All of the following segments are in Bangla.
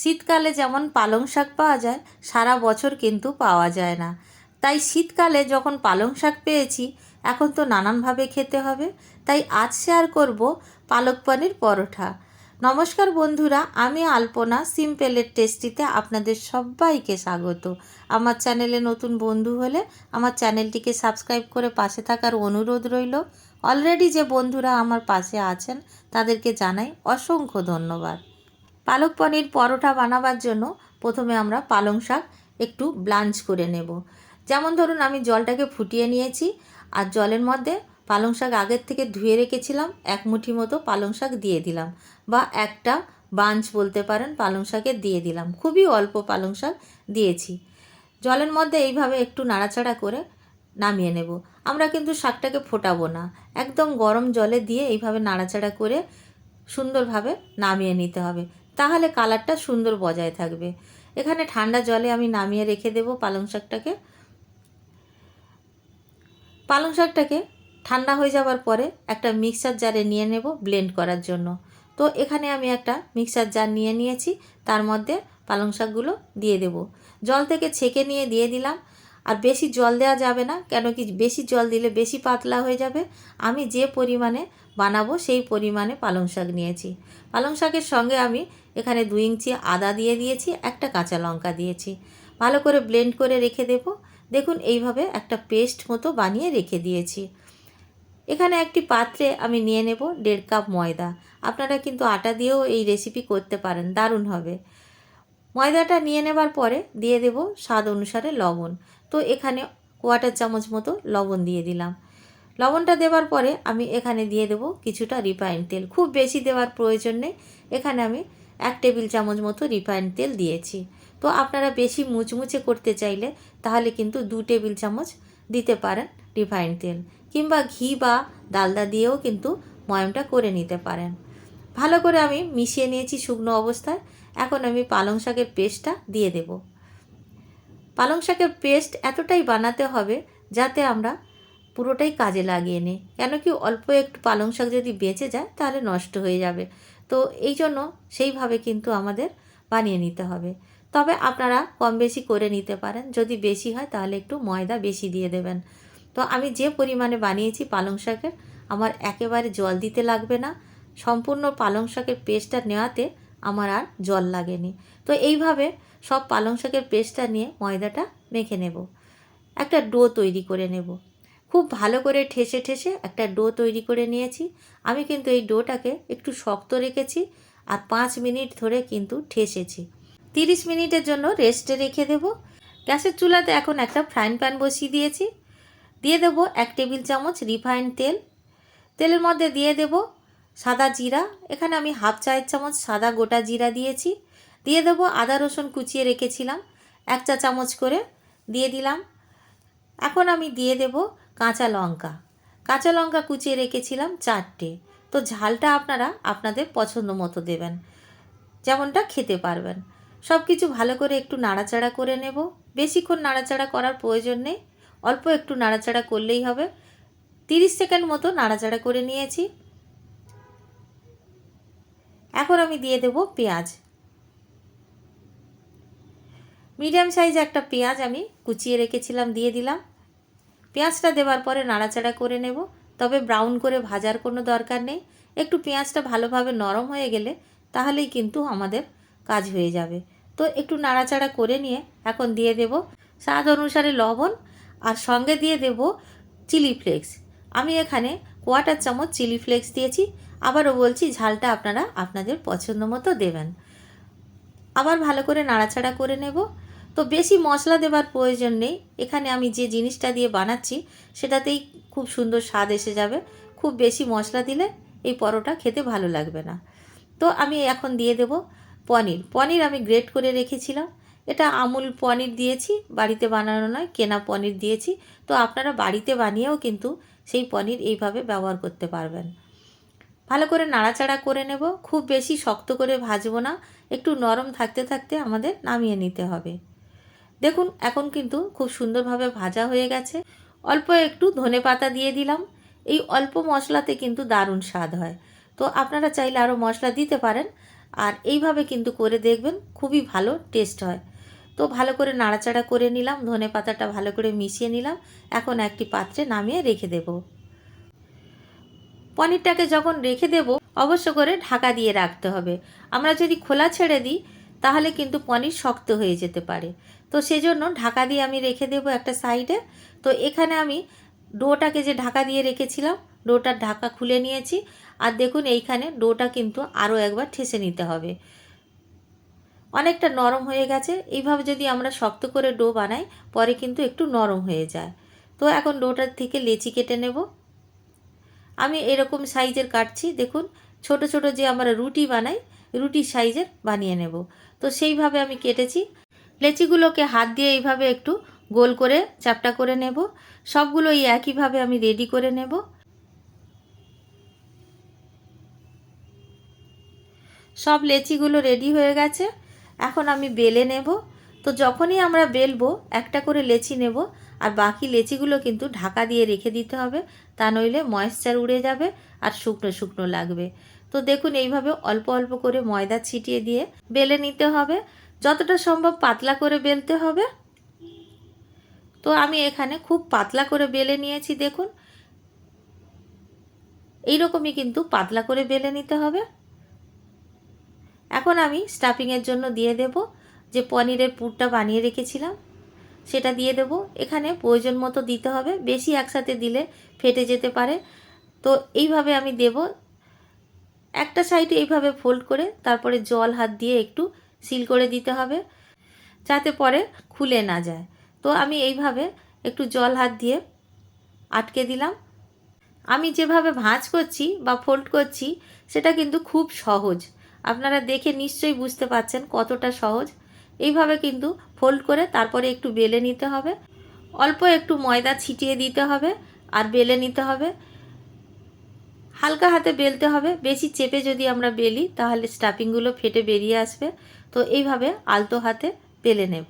শীতকালে যেমন পালং শাক পাওয়া যায়, সারা বছর কিন্তু পাওয়া যায় না। তাই শীতকালে যখন পালং শাক পেয়েছি, এখন তো নানানভাবে খেতে হবে। তাই আজ শেয়ার করব পালক পনির পরোঠা। নমস্কার বন্ধুরা, আমি আলপনা সিম্পেলের টেস্টিতে আপনাদের সবাইকে স্বাগত। আমার চ্যানেলে নতুন বন্ধু হলে আমার চ্যানেলটিকে সাবস্ক্রাইব করে পাশে থাকার অনুরোধ রইল। অলরেডি যে বন্ধুরা আমার পাশে আছেন, তাদেরকে জানাই অসংখ্য ধন্যবাদ। পালক পনির পরোটা বানাবার জন্য প্রথমে আমরা পালং শাক একটু ব্লাঞ্চ করে নেব। যেমন ধরুন, আমি জলটাকে ফুটিয়ে নিয়েছি আর জলের মধ্যে পালং শাক আগের থেকে ধুয়ে রেখেছিলাম, এক মুঠি মতো পালং শাক দিয়ে দিলাম বা একটা বাঞ্চ বলতে পারেন, পালং শাকে দিয়ে দিলাম। খুবই অল্প পালং শাক দিয়েছি। জলের মধ্যে এইভাবে একটু নাড়াচাড়া করে নামিয়ে নেব। আমরা কিন্তু শাকটাকে ফোটাবো না। একদম গরম জলে দিয়ে এইভাবে নাড়াচাড়া করে সুন্দরভাবে নামিয়ে নিতে হবে। তাহলে কালারটা সুন্দর বজায় থাকবে। এখানে ঠান্ডা জলে আমি নামিয়ে রেখে দেব পালং শাকটাকে। পালং শাকটাকে ঠান্ডা হয়ে যাওয়ার পরে একটা মিক্সার জারে নিয়ে নেব ব্লেন্ড করার জন্য। তো এখানে আমি একটা মিক্সার জার নিয়ে নিয়েছি, তার মধ্যে পালং শাকগুলো দিয়ে দেব। জল থেকে ছেঁকে নিয়ে দিয়ে দিলাম। আর বেশি জল দেওয়া যাবে না, কেন কি বেশি জল দিলে বেশি পাতলা হয়ে যাবে। আমি যে পরিমাণে বানাবো, সেই পরিমাণে পালং শাক নিয়েছি। পালং শাকের সঙ্গে আমি এখানে দুই ইঞ্চি আদা দিয়ে দিয়েছি, একটা কাঁচা লঙ্কা দিয়েছি। ভালো করে ব্লেন্ড করে রেখে দেব। দেখুন, এইভাবে একটা পেস্ট মতো বানিয়ে রেখে দিয়েছি। এখানে একটি পাত্রে আমি নিয়ে নেব দেড় কাপ ময়দা। আপনারা কিন্তু আটা দিয়েও এই রেসিপি করতে পারেন, দারুণ হবে। ময়দাটা নিয়ে নেবার পরে দিয়ে দেব স্বাদ অনুসারে লবণ। তো এখানে কোয়াটার চামচ মতো লবণ দিয়ে দিলাম। লবণটা দেওয়ার পরে আমি এখানে দিয়ে দেব কিছুটা রিফাইন তেল। খুব বেশি দেওয়ার প্রয়োজন নেই। এখানে আমি এক টেবিল চামচ মতো রিফাইন তেল দিয়েছি। তো আপনারা বেশি মুচমুচে করতে চাইলে তাহলে কিন্তু দু টেবিল চামচ দিতে পারেন রিফাইন তেল কিংবা ঘি বা ডালদা দিয়েও কিন্তু ময়মটা করে নিতে পারেন। ভালো করে আমি মিশিয়ে নিয়েছি শুকনো অবস্থায়। এখন আমি পালং শাকের পেস্টটা দিয়ে দেব। পালং শাকের পেস্ট এতটাই বানাতে হবে যাতে আমরা পুরোটাই কাজে লাগিয়ে নিই কেন কি অল্প একটু পালং শাক যদি বেঁচে যায়, তাহলে নষ্ট হয়ে যাবে। তো এই জন্য সেইভাবে কিন্তু আমাদের বানিয়ে নিতে হবে। তবে আপনারা কম বেশি করে নিতে পারেন। যদি বেশি হয়, তাহলে একটু ময়দা বেশি দিয়ে দেবেন। তো আমি যে পরিমাণে বানিয়েছি পালং শাকের, আমার একেবারে জল দিতে লাগবে না। সম্পূর্ণ পালং শাকের পেস্টটা নেওয়াতে আমার আর জল লাগেনি। তো এইভাবে সব পালং শাকের পেস্টটা নিয়ে ময়দাটা মেখে নেব। একটা ডো তৈরি করে নেব। খুব ভালো করে ঠেসে ঠেসে একটা ডো তৈরি করে নিয়েছি। আমি কিন্তু এই ডোটাকে একটু শক্ত রেখেছি আর পাঁচ মিনিট ধরে কিন্তু ঠেসেছি। তিরিশ মিনিটের জন্য রেস্টে রেখে দেব। গ্যাসের চুলাতে এখন একটা ফ্রাইং প্যান বসিয়ে দিয়েছি। দিয়ে দেবো এক টেবিল চামচ রিফাইন তেল। তেলের মধ্যে দিয়ে দেব সাদা জিরা। এখানে আমি হাফ চায়ের চামচ সাদা গোটা জিরা দিয়েছি। দিয়ে দেবো আদা রসুন কুচিয়ে রেখেছিলাম। এক চা চামচ করে দিয়ে দিলাম। এখন আমি দিয়ে দেব কাঁচা লঙ্কা। কাঁচা লঙ্কা কুচিয়ে রেখেছিলাম চারটে। তো ঝালটা আপনারা আপনাদের পছন্দ মতো দেবেন। যেমনটা খেতে পারবেন। সব কিছু ভালো করে একটু নাড়াচাড়া করে নেব। বেশিক্ষণ নাড়াচাড়া করার প্রয়োজন নেই। অল্প একটু নাড়াচাড়া করলেই হবে। তিরিশ সেকেন্ড মতো নাড়াচাড়া করে নিয়েছি। এখন আমি দিয়ে দেব পেঁয়াজ। মিডিয়াম সাইজ একটা পেঁয়াজ আমি কুচিয়ে রেখেছিলাম, দিয়ে দিলাম। পেঁয়াজটা দেওয়ার পরে নাড়াচাড়া করে নেব। তবে ব্রাউন করে ভাজার কোনো দরকার নেই। একটু পেঁয়াজটা ভালোভাবে নরম হয়ে গেলে তাহলেই কিন্তু আমাদের কাজ হয়ে যাবে। তো একটু নাড়াচাড়া করে নিয়ে এখন দিয়ে দেব স্বাদ অনুসারে লবণ আর সঙ্গে দিয়ে দেব চিলি ফ্লেক্স। আমি এখানে কোয়াটার চামচ চিলি ফ্লেক্স দিয়েছি। আবারও বলছি, ঝালটা আপনারা আপনাদের পছন্দ মতো দেবেন। আবার ভালো করে নাড়াচাড়া করে নেব। তো বেশি মশলা দেবার প্রয়োজন নেই। এখানে আমি যে জিনিসটা দিয়ে বানাচ্ছি, সেটাতেই খুব সুন্দর স্বাদ এসে যাবে। খুব বেশি মশলা দিলে এই পরোটা খেতে ভালো লাগবে না। তো আমি এখন দিয়ে দেব পনির। পনির আমি গ্রেট করে রেখেছিলাম। এটা আমুল পনির দিয়েছি, বাড়িতে বানানো নয়, কেনা পনির দিয়েছি। তো আপনারা বাড়িতে বানিয়েও কিন্তু সেই পনির এইভাবে ব্যবহার করতে পারবেন। ভালো করে নাড়াচাড়া করে নেব। খুব বেশি শক্ত করে ভাজবো না। একটু নরম থাকতে থাকতে আমাদের নামিয়ে নিতে হবে। দেখুন, এখন কিন্তু খুব সুন্দরভাবে ভাজা হয়ে গেছে। অল্প একটু ধনে পাতা দিয়ে দিলাম। এই অল্প মশলাতে কিন্তু দারুণ স্বাদ হয়। তো আপনারা চাইলে আরও মশলা দিতে পারেন। আর এইভাবে কিন্তু করে দেখবেন, খুবই ভালো টেস্ট হয়। তো ভালো করে নাড়াচাড়া করে নিলাম, ধনে পাতাটা ভালো করে মিশিয়ে নিলাম। এখন একটি পাত্রে নামিয়ে রেখে দেব। পনিরটাকে যখন রেখে দেব, অবশ্য করে ঢাকা দিয়ে রাখতে হবে। আমরা যদি খোলা ছেড়ে দিই, তাহলে কিন্তু পনির শক্ত হয়ে যেতে পারে। তো সেজন্য ঢাকা দিয়ে আমি রেখে দেব একটা সাইডে। তো এখানে আমি ডোটাকে যে ঢাকা দিয়ে রেখেছিলাম ডোটার ঢাকা খুলে নিয়েছি। আর দেখুন এইখানে ডোটা কিন্তু আরও একবার ঠেসে নিতে হবে। অনেকটা নরম হয়ে গেছে। এইভাবে যদি আমরা শক্ত করে ডো বানাই, পরে কিন্তু একটু নরম হয়ে যায়। তো এখন ডোটার থেকে লেচি কেটে নেব। আমি এরকম সাইজের কাটছি। দেখুন, ছোট ছোট যে আমরা রুটি বানাই, রুটি সাইজের বানিয়ে নেব। তো সেইভাবে আমি কেটেছি। লেচিগুলোকে হাত দিয়ে এইভাবে একটু গোল করে, চাপটা করে নেব। সবগুলো এই একইভাবে আমি রেডি করে নেব। সব লেচিগুলো রেডি হয়ে গেছে। এখন আমি বেলে নেব। তো যখনই আমরা বেলবো, একটা করে লেচি নেব। আর বাকি লেচিগুলো কিন্তু ঢাকা দিয়ে রেখে দিতে হবে। তা নইলে ময়েশ্চার উড়ে যাবে আর শুকনো শুকনো লাগবে। তো দেখুন, এইভাবে অল্প অল্প করে ময়দা ছিটিয়ে দিয়ে বেলে নিতে হবে। যতটা সম্ভব পাতলা করে বেলতে হবে। তো আমি এখানে খুব পাতলা করে বেলে নিয়েছি, দেখুন। এইরকমই কিন্তু পাতলা করে বেলে নিতে হবে। এখন আমি স্টাফিংয়ের জন্য দিয়ে দেব যে পনিরের পুরটা বানিয়ে রেখেছিলাম, সেটা দিয়ে দেব। এখানে প্রয়োজন মতো দিতে হবে, বেশি একসাথে দিলে ফেটে যেতে পারে। তো এইভাবে আমি দেব। একটা সাইডে এইভাবে ফোল্ড করে তারপরে জল হাত দিয়ে একটু সিল করে দিতে হবে যাতে পরে খুলে না যায়। তো আমি এইভাবে একটু জল হাত দিয়ে আটকে দিলাম। আমি যেভাবে ভাঁজ করছি বা ফোল্ড করছি, সেটা কিন্তু খুব সহজ। আপনারা দেখে নিশ্চয়ই বুঝতে পাচ্ছেন কতটা সহজ। এইভাবে কিন্তু ফোল্ড করে তারপরে একটু বেলে নিতে হবে। অল্প একটু ময়দা ছিটিয়ে দিতে হবে আর বেলে নিতে হবে। হালকা হাতে বেলতে হবে। বেশি চেপে যদি আমরা বেলি, তাহলে স্টাফিংগুলো ফেটে বেরিয়ে আসবে। তো এইভাবে আলতো হাতে বেলে নেব।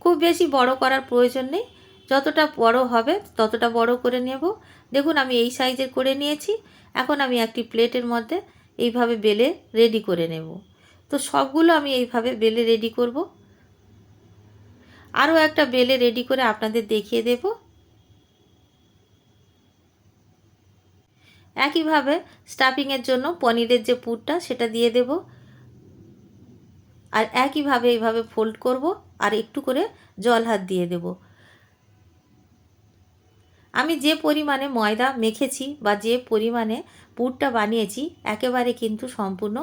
খুব বেশি বড় করার প্রয়োজন নেই। যতটা বড় হবে, ততটা বড় করে নেব। দেখুন, আমি এই সাইজের করে নিয়েছি। এখন আমি একটি প্লেটের মধ্যে এইভাবে বেলে রেডি করে নেব। তো সবগুলো আমি এইভাবে বেলে রেডি করব। আরও একটা বেলে রেডি করে আপনাদের দেখিয়ে দেব। একইভাবে স্টাফিংয়ের জন্য পনিরের যে পুরটা, সেটা দিয়ে দেব। আর একইভাবে এইভাবে ফোল্ড করব আর একটু করে জল হাত দিয়ে দেব। আমি যে পরিমাণে ময়দা মেখেছি বা যে পরিমাণে পুরটা বানিয়েছি, একেবারে কিন্তু সম্পূর্ণ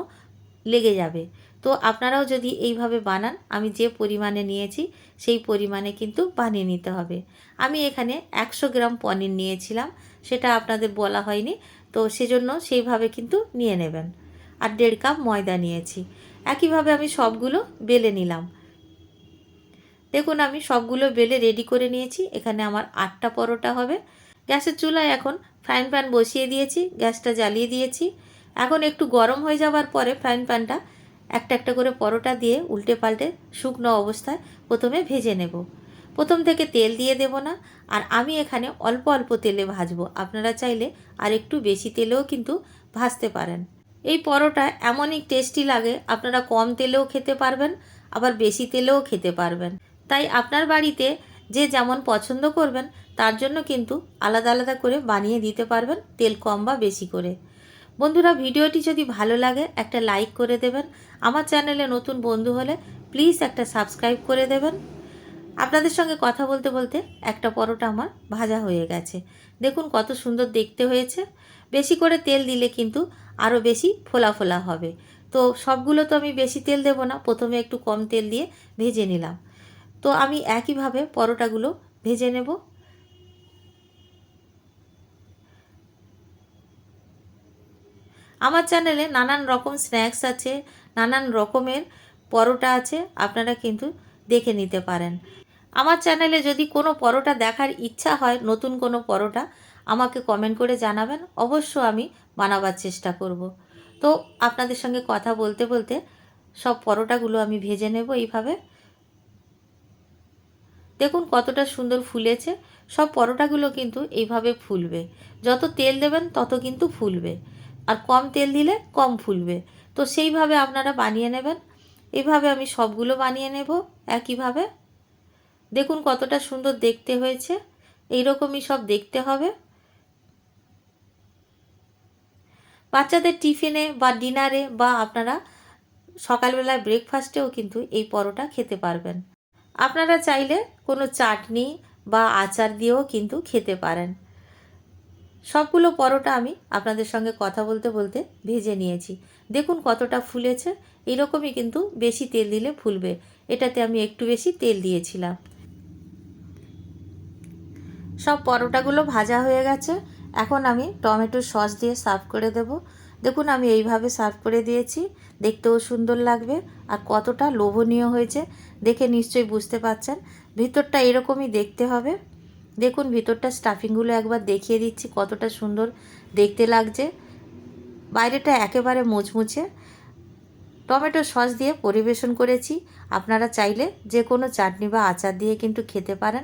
লেগে যাবে। তো আপনারাও যদি এইভাবে বানান, আমি যে পরিমাণে নিয়েছি, সেই পরিমাণে কিন্তু বানিয়ে নিতে হবে। আমি এখানে একশো গ্রাম পনির নিয়েছিলাম, সেটা আপনাদের বলা হয়নি, তো সেজন্য সেইভাবে কিন্তু নিয়ে নেবেন। আর দেড় কাপ ময়দা নিয়েছি। একইভাবে আমি সবগুলো বেলে নিলাম। দেখুন, আমি সবগুলো বেলে রেডি করে নিয়েছি। এখানে আমার আটটা পরোটা হবে। গ্যাসের চুলায় এখন ফ্রাইং প্যান বসিয়ে দিয়েছি, গ্যাসটা জ্বালিয়ে দিয়েছি। এখন একটু গরম হয়ে যাওয়ার পরে ফ্রাইং প্যানটা একটা একটা করে পরোটা দিয়ে উল্টে পাল্টে শুকনো অবস্থায় প্রথমে ভেজে নেব। প্রথম থেকে তেল দিয়ে দেব না। আর আমি এখানে অল্প অল্প তেলে ভাজবো। আপনারা চাইলে আর একটু বেশি তেলেও কিন্তু ভাজতে পারেন। এই পরোটা এমনই টেস্টি লাগে, আপনারা কম তেলেও খেতে পারবেন, আবার বেশি তেলেও খেতে পারবেন। তাই আপনার বাড়িতে যে যেমন পছন্দ করবেন, তার জন্য কিন্তু আলাদা আলাদা করে বানিয়ে দিতে পারবেন, তেল কম বা বেশি করে। বন্ধুরা, ভিডিওটি যদি ভালো লাগে, একটা লাইক করে দেবেন। আমার চ্যানেলে নতুন বন্ধু হলে প্লিজ একটা সাবস্ক্রাইব করে দেবেন। আপনাদের সঙ্গে কথা বলতে বলতে একটা পরোটা আমার ভাজা হয়ে গেছে। দেখুন কত সুন্দর দেখতে হয়েছে। বেশি করে তেল দিলে কিন্তু আরও বেশি ফোলা ফোলা হবে। তো সবগুলো তো আমি বেশি তেল দেব না, প্রথমে একটু কম তেল দিয়ে ভেজে নিলাম। তো আমি একইভাবে পরোটাগুলো ভেজে নেব। আমার চ্যানেলে নানান রকম স্ন্যাক্স আছে, নানান রকমের পরোটা আছে, আপনারা কিন্তু দেখে নিতে পারেন। আমার চ্যানেলে যদি কোনো পরোটা দেখার ইচ্ছা হয়, নতুন কোনো পরোটা আমাকে কমেন্ট করে জানাবেন। অবশ্য আমি বানাবার চেষ্টা করব। তো আপনাদের সঙ্গে কথা বলতে বলতে সব পরোটাগুলো আমি ভেজে নেব এইভাবে। দেখুন কতটা সুন্দর ফুলেছে। সব পরোটাগুলো কিন্তু এইভাবে ফুলবে। যত তেল দেবেন তত কিন্তু ফুলবে। আর কম তেল দিলে কম ফুলবে। তো সেইভাবে আপনারা বানিয়ে নেবেন। এইভাবে আমি সবগুলো বানিয়ে নেব একইভাবে। দেখুন কতটা সুন্দর দেখতে হয়েছে। এইরকমই সব দেখতে হবে। বাচ্চাদের টিফিনে বা ডিনারে বা আপনারা সকালবেলায় ব্রেকফাস্টেও কিন্তু এই পরোটা খেতে পারবেন। আপনারা চাইলে কোনো চাটনি বা আচার দিয়েও কিন্তু খেতে পারেন। সবগুলো পরোটা আমি আপনাদের সঙ্গে কথা বলতে বলতে ভেজে নিয়েছি। দেখুন কতটা ফুলেছে। এরকমই কিন্তু বেশি তেল দিলে ফুলবে। এটাতে আমি একটু বেশি তেল দিয়েছিলাম। সব পরোটাগুলো ভাজা হয়ে গেছে। এখন আমি টমেটো সস দিয়ে সার্ভ করে দেব। দেখুন, আমি এইভাবে সার্ভ করে দিয়েছি। দেখতেও সুন্দর লাগবে আর কতটা লোভনীয় হয়েছে। দেখে নিশ্চয়ই বুঝতে পারছেন। ভিতরটা এরকমই দেখতে হবে। দেখুন, ভিতরটা স্টাফিংগুলো একবার দেখিয়ে দিচ্ছি, কতটা সুন্দর দেখতে লাগছে। বাইরেটা একেবারে মুচমুচে। টমেটো সস দিয়ে পরিবেশন করেছি। আপনারা চাইলে যে কোনো চাটনি বা আচার দিয়ে কিন্তু খেতে পারেন।